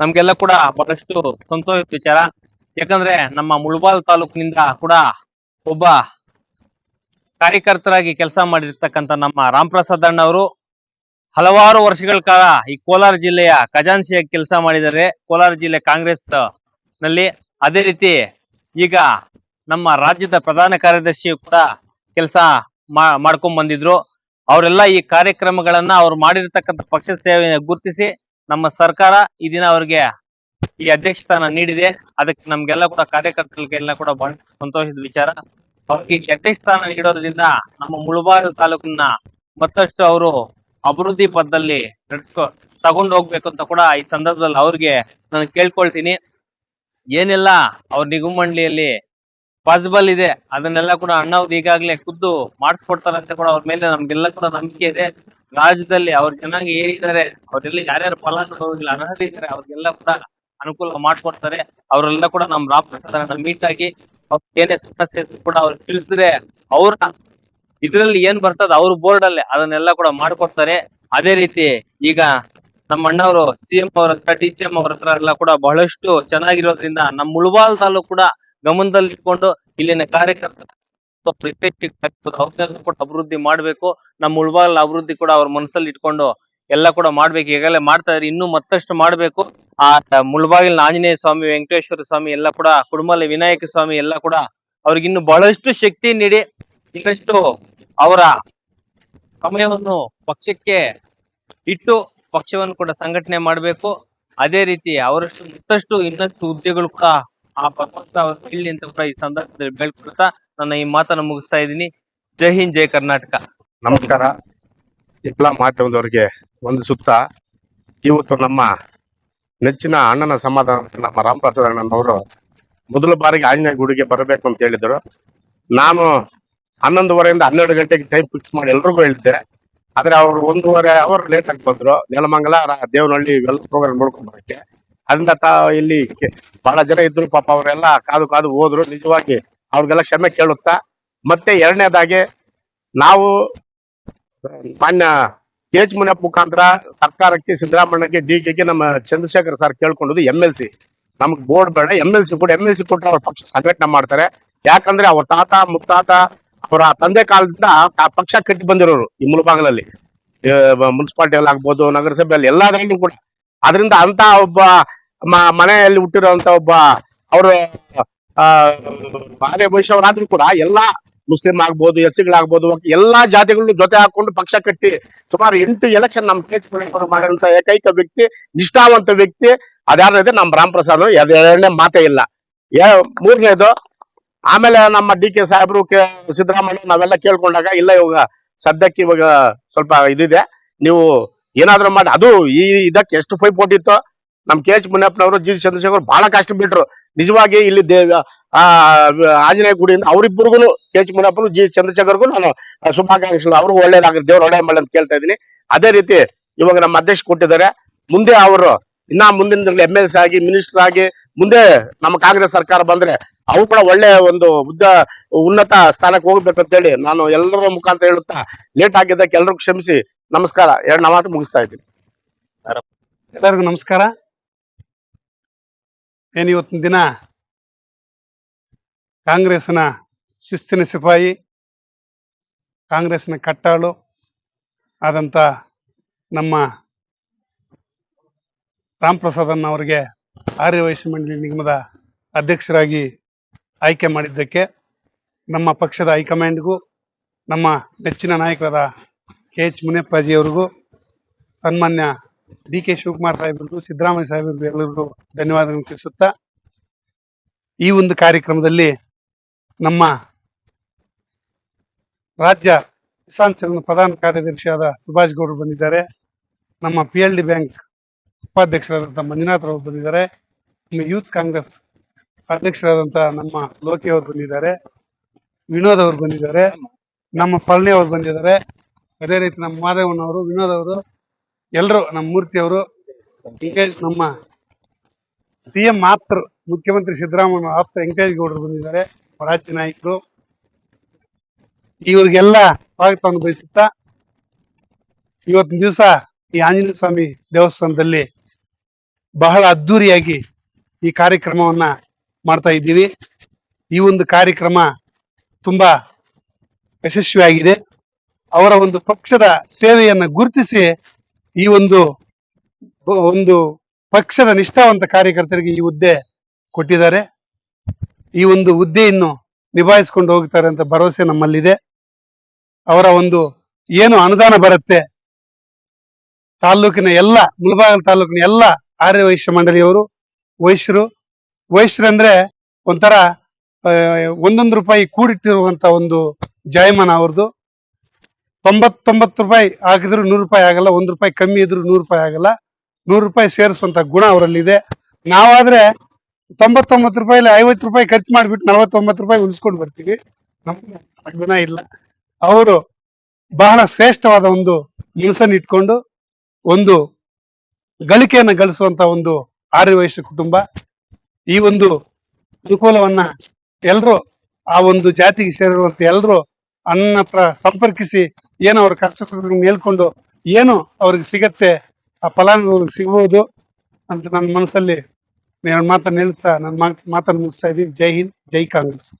ನಮ್ಗೆಲ್ಲ ಕೂಡ ಬಹಳಷ್ಟು ಸಂತೋಷ ವಿಚಾರ ಯಾಕಂದ್ರೆ ನಮ್ಮ ಮುಳಬಾಲ್ ತಾಲೂಕಿನಿಂದ ಕೂಡ ಒಬ್ಬ ಕಾರ್ಯಕರ್ತರಾಗಿ ಕೆಲಸ ಮಾಡಿರ್ತಕ್ಕಂಥ ನಮ್ಮ ರಾಮ್ ಪ್ರಸಾದ್ ಅಣ್ಣವರು ಹಲವಾರು ವರ್ಷಗಳ ಕಾಲ ಈ ಕೋಲಾರ ಜಿಲ್ಲೆಯ ಖಜಾನ್ಸಿಯಾಗಿ ಕೆಲಸ ಮಾಡಿದ್ದಾರೆ. ಕೋಲಾರ ಜಿಲ್ಲೆ ಕಾಂಗ್ರೆಸ್ನಲ್ಲಿ ಅದೇ ರೀತಿ ಈಗ ನಮ್ಮ ರಾಜ್ಯದ ಪ್ರಧಾನ ಕಾರ್ಯದರ್ಶಿ ಕೂಡ ಕೆಲಸ ಮಾಡ್ಕೊಂಡ್ ಬಂದಿದ್ರು ಅವರೆಲ್ಲ ಈ ಕಾರ್ಯಕ್ರಮಗಳನ್ನ ಅವ್ರು ಮಾಡಿರ್ತಕ್ಕಂಥ ಪಕ್ಷ ಸೇವೆ ಗುರುತಿಸಿ ನಮ್ಮ ಸರ್ಕಾರ ಈ ದಿನ ಅವ್ರಿಗೆ ಈ ಅಧ್ಯಕ್ಷ ಸ್ಥಾನ ನೀಡಿದೆ. ಅದಕ್ಕೆ ನಮ್ಗೆಲ್ಲ ಕೂಡ ಕಾರ್ಯಕರ್ತರಿಗೆಲ್ಲ ಕೂಡ ಬಹಳ ಸಂತೋಷದ ವಿಚಾರ. ಅವ್ರಿಗೆ ಈ ಅಧ್ಯಕ್ಷ ಸ್ಥಾನ ನೀಡೋದ್ರಿಂದ ನಮ್ಮ ಮುಳುಬಾರು ತಾಲೂಕನ್ನ ಮತ್ತಷ್ಟು ಅವರು ಅಭಿವೃದ್ಧಿ ಪದದಲ್ಲಿ ನಡೆಸ್ಕೊ, ತಗೊಂಡು ಹೋಗ್ಬೇಕು ಅಂತ ಕೂಡ ಈ ಸಂದರ್ಭದಲ್ಲಿ ಅವ್ರಿಗೆ ನಾನು ಕೇಳ್ಕೊಳ್ತೀನಿ. ಏನೆಲ್ಲ ಅವ್ರ ನಿಗಮ ಮಂಡಳಿಯಲ್ಲಿ ಪಾಸಿಬಲ್ ಇದೆ, ಅದನ್ನೆಲ್ಲ ಕೂಡ ಅಣ್ಣವ್ರು ಈಗಾಗಲೇ ಖುದ್ದು ಮಾಡಿಸ್ಕೊಡ್ತಾರಂತೆ ಕೂಡ ಅವ್ರ ಮೇಲೆ ನಮ್ಗೆಲ್ಲ ಕೂಡ ನಂಬಿಕೆ ಇದೆ. ರಾಜ್ಯದಲ್ಲಿ ಅವ್ರ ಚೆನ್ನಾಗಿ ಏನಿದ್ದಾರೆ ಅವರೆಲ್ಲ ಯಾರ್ಯಾರು ಫಲಾನುಭವಿಗಳು ಅರ್ಹರಿದ್ದಾರೆ ಅವ್ರಿಗೆಲ್ಲ ಕೂಡ ಅನುಕೂಲ ಮಾಡ್ಕೊಡ್ತಾರೆ. ಅವರೆಲ್ಲ ಕೂಡ ನಮ್ ರಾಮ್ ಪ್ರಸಾದ್ ಮೀಟ್ ಆಗಿ ಏನೇ ಸಮಸ್ಯೆ ಕೂಡ ಅವ್ರು ತಿಳಿಸಿದ್ರೆ ಅವ್ರ ಇದ್ರಲ್ಲಿ ಏನ್ ಬರ್ತದ ಅವ್ರ ಬೋರ್ಡ್ ಅಲ್ಲಿ ಅದನ್ನೆಲ್ಲ ಕೂಡ ಮಾಡ್ಕೊಡ್ತಾರೆ. ಅದೇ ರೀತಿ ಈಗ ನಮ್ಮ ಅಣ್ಣವರು ಸಿಎಂ ಅವ್ರ ಹತ್ರ ಡಿ ಸಿ ಎಂ ಅವ್ರ ಹತ್ರ ಎಲ್ಲ ಕೂಡ ಬಹಳಷ್ಟು ಚೆನ್ನಾಗಿರೋದ್ರಿಂದ ನಮ್ಮ ಮುಳಬಾಲ್ ತಾಲೂಕು ಕೂಡ ಗಮನದಲ್ಲಿ ಇಟ್ಕೊಂಡು ಇಲ್ಲಿನ ಕಾರ್ಯಕರ್ತರು ಅವ್ರನ್ನೆಲ್ಲ ಕೂಡ ಅಭಿವೃದ್ಧಿ ಮಾಡ್ಬೇಕು. ನಮ್ಮ ಮುಳಬಾಲ್ ಅಭಿವೃದ್ಧಿ ಕೂಡ ಅವ್ರ ಮನಸ್ಸಲ್ಲಿ ಇಟ್ಕೊಂಡು ಎಲ್ಲ ಕೂಡ ಮಾಡ್ಬೇಕು. ಈಗಲೇ ಮಾಡ್ತಾ ಇದ್ರೆ. ಇನ್ನೂ ಮತ್ತಷ್ಟು ಮಾಡ್ಬೇಕು. ಆ ಮುಳ್ಬಾಗಿಲ್ ಆಂಜನೇಯ ಸ್ವಾಮಿ, ವೆಂಕಟೇಶ್ವರ ಸ್ವಾಮಿ ಎಲ್ಲ ಕೂಡ, ಕುಡುಮಲೆ ವಿನಾಯಕ ಸ್ವಾಮಿ ಎಲ್ಲ ಕೂಡ ಅವ್ರಿಗೆ ಇನ್ನು ಬಹಳಷ್ಟು ಶಕ್ತಿ ನೀಡಿ ಇನ್ನಷ್ಟು ಅವರ ಸಮಯವನ್ನು ಪಕ್ಷಕ್ಕೆ ಇಟ್ಟು ಪಕ್ಷವನ್ನು ಕೂಡ ಸಂಘಟನೆ ಮಾಡಬೇಕು. ಅದೇ ರೀತಿ ಅವರಷ್ಟು ಮತ್ತಷ್ಟು ಇನ್ನಷ್ಟು ಹುದ್ದೆಗಳು ಕೂಡ ಆ ಪಕ್ಷ ಇಲ್ಲಿ ಅಂತ ಕೂಡ ಈ ಸಂದರ್ಭದಲ್ಲಿ ಬೆಳ್ಕೊಳ್ತಾ ನನ್ನ ಈ ಮಾತನ್ನು ಮುಗಿಸ್ತಾ ಇದ್ದೀನಿ. ಜೈ ಹಿಂದ್, ಜೈ ಕರ್ನಾಟಕ. ನಮಸ್ಕಾರ. ಎಲ್ಲ ಮಾಧ್ಯಮದವರಿಗೆ ಒಂದು ಸುತ್ತ, ಇವತ್ತು ನಮ್ಮ ನೆಚ್ಚಿನ ಅಣ್ಣನ ಸಮಾಧಾನ, ನಮ್ಮ ರಾಮಪ್ರಸಾದ್ ಅಣ್ಣನವರು ಮೊದಲ ಬಾರಿಗೆ ಆಂಜನೇಯ ಗುಡಿಗೆ ಬರಬೇಕು ಅಂತ ಹೇಳಿದ್ರು. ನಾನು ಹನ್ನೊಂದುವರೆಯಿಂದ ಹನ್ನೆರಡು ಗಂಟೆಗೆ ಟೈಮ್ ಫಿಕ್ಸ್ ಮಾಡಿ ಎಲ್ರಿಗೂ ಹೇಳಿದ್ದೆ. ಆದ್ರೆ ಅವ್ರು ಒಂದೂವರೆ ಅವರ್ ಲೇಟ್ ಆಗಿ ಬಂದ್ರು. ನೆಲಮಂಗಲ ದೇವನಹಳ್ಳಿ ಇವೆಲ್ಲ ಪ್ರೋಗ್ರಾಮ್ ನೋಡ್ಕೊಂಡ್ ಬರಕ್ಕೆ. ಅದರಿಂದ ತಾ, ಇಲ್ಲಿ ಬಹಳ ಜನ ಇದ್ರು ಪಾಪ, ಅವರೆಲ್ಲ ಕಾದು ಕಾದು ಹೋದ್ರು. ನಿಜವಾಗಿ ಅವ್ರಿಗೆಲ್ಲ ಕ್ಷಮೆ ಕೇಳುತ್ತಾ, ಮತ್ತೆ ಎರಡನೇದಾಗಿ ನಾವು ಮಾನ್ಯ ಕೆ ಎಚ್ ಮುನಿಯಪ್ಪ ಮುಖಾಂತರ ಸರ್ಕಾರಕ್ಕೆ ಸಿದ್ದರಾಮಣ್ಣಗೆ ಡಿ ಕೆಗೆ ನಮ್ಮ ಚಂದ್ರಶೇಖರ್ ಸರ್ ಕೇಳ್ಕೊಂಡದ್ದು ಎಂ ಎಲ್ ಸಿ ನಮ್ಗೆ ಬೋರ್ಡ್ ಬೇಡ ಎಂ ಎಲ್ ಸಿ ಕೂಡ ಎಂ ಎಲ್ ಸಿ ಕೊಟ್ಟರೆ ಅವ್ರ ಪಕ್ಷ ಸಂಘಟನೆ ಮಾಡ್ತಾರೆ. ಯಾಕಂದ್ರೆ ಅವ್ರ ತಾತ, ಮುತ್ತಾತ, ಅವರ ತಂದೆ ಕಾಲದಿಂದ ಆ ಪಕ್ಷ ಕಟ್ಟಿ ಬಂದಿರೋರು ಈ ಮುಳಬಾಗಲಲ್ಲಿ. ಮುನ್ಸಿಪಾಲಿಟಿ ಅಲ್ಲಿ ಆಗ್ಬೋದು, ನಗರಸಭೆಯಲ್ಲಿ ಎಲ್ಲದರಲ್ಲೂ ಕೂಡ. ಅದರಿಂದ ಅಂತ ಒಬ್ಬ ಮನೆಯಲ್ಲಿ ಹುಟ್ಟಿರುವಂತ ಒಬ್ಬ ಅವರು ಬಾಲ್ಯ ಬಯಸವರಾದ್ರೂ ಕೂಡ ಎಲ್ಲಾ ಮುಸ್ಲಿಂ ಆಗ್ಬೋದು ಎಸ್ ಸಿಗಳಾಗ್ಬೋದು ಎಲ್ಲಾ ಜಾತಿಗಳನ್ನು ಜೊತೆ ಹಾಕೊಂಡು ಪಕ್ಷ ಕಟ್ಟಿ ಸುಮಾರು ಎಂಟು ಎಲೆಕ್ಷನ್ ನಮ್ ಕೇಸ್ ಮಾಡಿದಂತ ಏಕೈಕ ವ್ಯಕ್ತಿ, ನಿಷ್ಠಾವಂತ ವ್ಯಕ್ತಿ ಅದ್ಯಾರಿದೆ ನಮ್ ರಾಮ್ ಪ್ರಸಾದ್ ಎರಡನೇ ಮಾತೇ ಇಲ್ಲ. ಮೂರನೇದು, ಆಮೇಲೆ ನಮ್ಮ ಡಿ ಕೆ ಸಾಹೇಬ್ರು, ಕೆ ಸಿದ್ದರಾಮಯ್ಯ ನಾವೆಲ್ಲ ಕೇಳ್ಕೊಂಡಾಗ, ಇಲ್ಲ ಇವಾಗ ಸದ್ಯಕ್ಕೆ ಇವಾಗ ಸ್ವಲ್ಪ ಇದಿದೆ. ನೀವು ಏನಾದ್ರೂ ಮಾಡಿ, ಅದು ಈ ಇದಕ್ಕೆ ಎಷ್ಟು ಪೈಪೋಟಿ ಕೊಟ್ಟಿತ್ತು ನಮ್ ಕೆ ಎಚ್ ಮುನಿಯಪ್ಪನವರು, ಜಿ ಚಂದ್ರಶೇಖರ್ ಬಹಳ ಕಷ್ಟ ಬಿಟ್ರು. ನಿಜವಾಗಿ ಇಲ್ಲಿ ದೇವ ಆ, ಆಂಜನೇಯ ಗುಡಿಯಿಂದ ಅವರಿಬ್ಬರಿಗೂ ಕೆ ಎಚ್ ಮುನಿಯಪ್ಪನು ಜಿ ಚಂದ್ರಶೇಖರ್ಗೂ ನಾನು ಶುಭಾಕಾಂಕ್ಷೆಗಳು. ಅವ್ರಿಗೂ ಒಳ್ಳೇದಾಗ್ಲಿ ದೇವ್ರ ಒಳ್ಳೆ ಮಾಡಲಿ ಅಂತ ಕೇಳ್ತಾ ಇದ್ದೀನಿ. ಅದೇ ರೀತಿ ಇವಾಗ ನಮ್ಮ ಅಧ್ಯಕ್ಷ ಕೊಟ್ಟಿದ್ದಾರೆ. ಮುಂದೆ ಅವರು ಇನ್ನ ಮುಂದಿನ ಎಂ ಎಲ್ ಸಿ ಆಗಿ ಮಿನಿಸ್ಟರ್ ಆಗಿ, ಮುಂದೆ ನಮ್ಮ ಕಾಂಗ್ರೆಸ್ ಸರ್ಕಾರ ಬಂದ್ರೆ ಅವ್ರು ಕೂಡ ಒಳ್ಳೆ ಒಂದು ಉದ್ದ, ಉನ್ನತ ಸ್ಥಾನಕ್ಕೆ ಹೋಗ್ಬೇಕಂತ ಹೇಳಿ ನಾನು ಎಲ್ಲರ ಮುಖಾಂತರ ಹೇಳುತ್ತಾ ಲೇಟ್ ಆಗಿದ್ದಕ್ಕೆ ಎಲ್ಲರಿಗೂ ಕ್ಷಮಿಸಿ. ನಮಸ್ಕಾರ. ಎರಡು ಮಾತು ಮುಗಿಸ್ತಾ ಇದ್ದೀನಿ. ಎಲ್ಲರಿಗೂ ನಮಸ್ಕಾರ. ಏನ್ ಇವತ್ತಿನ ದಿನ? ಕಾಂಗ್ರೆಸ್ನ ಶಿಸ್ತಿನ ಸಿಪಾಯಿ ಕಾಂಗ್ರೆಸ್ನ ಕಟ್ಟಾಳು ಆದಂಥ ನಮ್ಮ ರಾಮ್ ಪ್ರಸಾದನ್ ಅವರಿಗೆ ಆರ್ಯ ವೈಶ್ಯ ಮಂಡಳಿ ನಿಗಮದ ಅಧ್ಯಕ್ಷರಾಗಿ ಆಯ್ಕೆ ಮಾಡಿದ್ದಕ್ಕೆ ನಮ್ಮ ಪಕ್ಷದ ಹೈಕಮಾಂಡ್ಗೂ, ನಮ್ಮ ನೆಚ್ಚಿನ ನಾಯಕರಾದ ಕೆ ಎಚ್ ಮುನಿಯಪ್ಪಾಜಿಯವ್ರಿಗೂ ಸನ್ಮಾನ್ಯ ಡಿ ಕೆ ಶಿವಕುಮಾರ್ ಸಾಹೇಬರಿಗೂ ಸಿದ್ದರಾಮಯ್ಯ ಸಾಹೇಬರಿಗೂ ಎಲ್ಲರಿಗೂ ಧನ್ಯವಾದಗಳನ್ನು ತಿಳಿಸುತ್ತಾ, ಈ ಒಂದು ಕಾರ್ಯಕ್ರಮದಲ್ಲಿ ನಮ್ಮ ರಾಜ್ಯ ಕಿಸಾನ್ ಸಂಘದ ಪ್ರಧಾನ ಕಾರ್ಯದರ್ಶಿಯಾದ ಸುಭಾಷ್ ಗೌಡರು ಬಂದಿದ್ದಾರೆ. ನಮ್ಮ ಪಿ ಎಲ್ ಡಿ ಬ್ಯಾಂಕ್ ಉಪಾಧ್ಯಕ್ಷರಾದಂತಹ ಮಂಜುನಾಥ್ ಅವರು ಬಂದಿದ್ದಾರೆ. ನಮ್ಮ ಯೂತ್ ಕಾಂಗ್ರೆಸ್ ಅಧ್ಯಕ್ಷರಾದಂತ ನಮ್ಮ ಲೋಕಿ ಅವರು ಬಂದಿದ್ದಾರೆ. ವಿನೋದ್ ಅವರು ಬಂದಿದ್ದಾರೆ. ನಮ್ಮ ಪಳನಿ ಅವರು ಬಂದಿದ್ದಾರೆ. ಅದೇ ರೀತಿ ನಮ್ಮ ಮಾದೇವಣ್ಣವರು ವಿನೋದ್ ಅವರು ಎಲ್ಲರೂ ನಮ್ಮ ಮೂರ್ತಿ ಅವರು ವೆಂಕಟೇಶ್ ನಮ್ಮ ಸಿಎಂ ಆಪ್ತರ, ಮುಖ್ಯಮಂತ್ರಿ ಸಿದ್ದರಾಮಯ್ಯ ಆಪ್ತ ವೆಂಕಟೇಶ್ ಗೌಡರು ಬಂದಿದ್ದಾರೆ, ರಾಜ್ಯ ನಾಯಕರು. ಇವ್ರಿಗೆಲ್ಲ ಸ್ವಾಗತವನ್ನು ಬಯಸುತ್ತಾ ಇವತ್ತಿನ ದಿವಸ ಈ ಆಂಜನೇಯ ಸ್ವಾಮಿ ದೇವಸ್ಥಾನದಲ್ಲಿ ಬಹಳ ಅದ್ದೂರಿಯಾಗಿ ಈ ಕಾರ್ಯಕ್ರಮವನ್ನ ಮಾಡ್ತಾ ಇದ್ದೀವಿ. ಈ ಒಂದು ಕಾರ್ಯಕ್ರಮ ತುಂಬಾ ಯಶಸ್ವಿಯಾಗಿದೆ. ಅವರ ಒಂದು ಪಕ್ಷದ ಸೇವೆಯನ್ನ ಗುರುತಿಸಿ ಈ ಒಂದು ಒಂದು ಪಕ್ಷದ ನಿಷ್ಠಾವಂತ ಕಾರ್ಯಕರ್ತರಿಗೆ ಈ ಹುದ್ದೆ ಕೊಟ್ಟಿದ್ದಾರೆ. ಈ ಒಂದು ಹುದ್ದೆಯನ್ನು ನಿಭಾಯಿಸಿಕೊಂಡು ಹೋಗ್ತಾರೆ ಅಂತ ಭರವಸೆ ನಮ್ಮಲ್ಲಿದೆ. ಅವರ ಒಂದು ಏನು ಅನುದಾನ ಬರುತ್ತೆ ತಾಲೂಕಿನ ಎಲ್ಲ, ಮುಳಬಾಗಲ್ ತಾಲೂಕಿನ ಎಲ್ಲ ಆರ್ಯ ವೈಶ್ಯ ಮಂಡಳಿಯವರು, ವೈಶ್ಯರು ವೈಶ್ಯರಂದ್ರೆ ಒಂಥರ ಒಂದೊಂದು ರೂಪಾಯಿ ಕೂಡಿಟ್ಟಿರುವಂತ ಒಂದು ಜಾಯಮಾನ ಅವ್ರದ್ದು. ತೊಂಬತ್ತೊಂಬತ್ತು ರೂಪಾಯಿ ಹಾಕಿದ್ರು ನೂರು ರೂಪಾಯಿ ಆಗಲ್ಲ, ಒಂದು ರೂಪಾಯಿ ಕಮ್ಮಿ ಇದ್ರು ನೂರು ರೂಪಾಯಿ ಆಗಲ್ಲ. ನೂರು ರೂಪಾಯಿ ಸೇರಿಸುವಂತ ಗುಣ ಅವರಲ್ಲಿದೆ. ನಾವಾದ್ರೆ ತೊಂಬತ್ತೊಂಬತ್ತು ರೂಪಾಯಿಲಿ ಐವತ್ತು ರೂಪಾಯಿ ಖರ್ಚು ಮಾಡಿಬಿಟ್ಟು ನಲವತ್ತೊಂಬತ್ತು ರೂಪಾಯಿ ಉಳಿಸ್ಕೊಂಡು ಬರ್ತೀವಿ. ನಮ್ಗೆ ಇಲ್ಲ. ಅವರು ಬಹಳ ಶ್ರೇಷ್ಠವಾದ ಒಂದು ಮನಸ್ಸನ್ನು ಇಟ್ಕೊಂಡು ಒಂದು ಗಳಿಕೆಯನ್ನು ಗಳಿಸುವಂತ ಒಂದು ಆರ್ಯ ವೈಶ್ಯ ಕುಟುಂಬ. ಈ ಒಂದು ಅನುಕೂಲವನ್ನ ಎಲ್ಲರೂ ಆ ಒಂದು ಜಾತಿಗೆ ಸೇರಿರುವಂತ ಎಲ್ರು ಅನ್ನ ಹತ್ರ ಸಂಪರ್ಕಿಸಿ ಏನು ಅವ್ರ ಕಷ್ಟ ಮೇಲ್ಕೊಂಡು ಏನು ಅವ್ರಿಗೆ ಸಿಗತ್ತೆ, ಆ ಫಲಾನುಭವಿಗೆ ಸಿಗ್ಬೋದು ಅಂತ ನನ್ನ ಮನಸ್ಸಲ್ಲಿ ನಾನು ಮಾತನ್ನ ಹೇಳ್ತಾ, ನನ್ನ ಮಾತನ್ನು ಮುಗಿಸ್ತಾ ಇದ್ದೀನಿ. ಜೈ ಹಿಂದ್, ಜೈ ಕಾಂಗ್ರೆಸ್.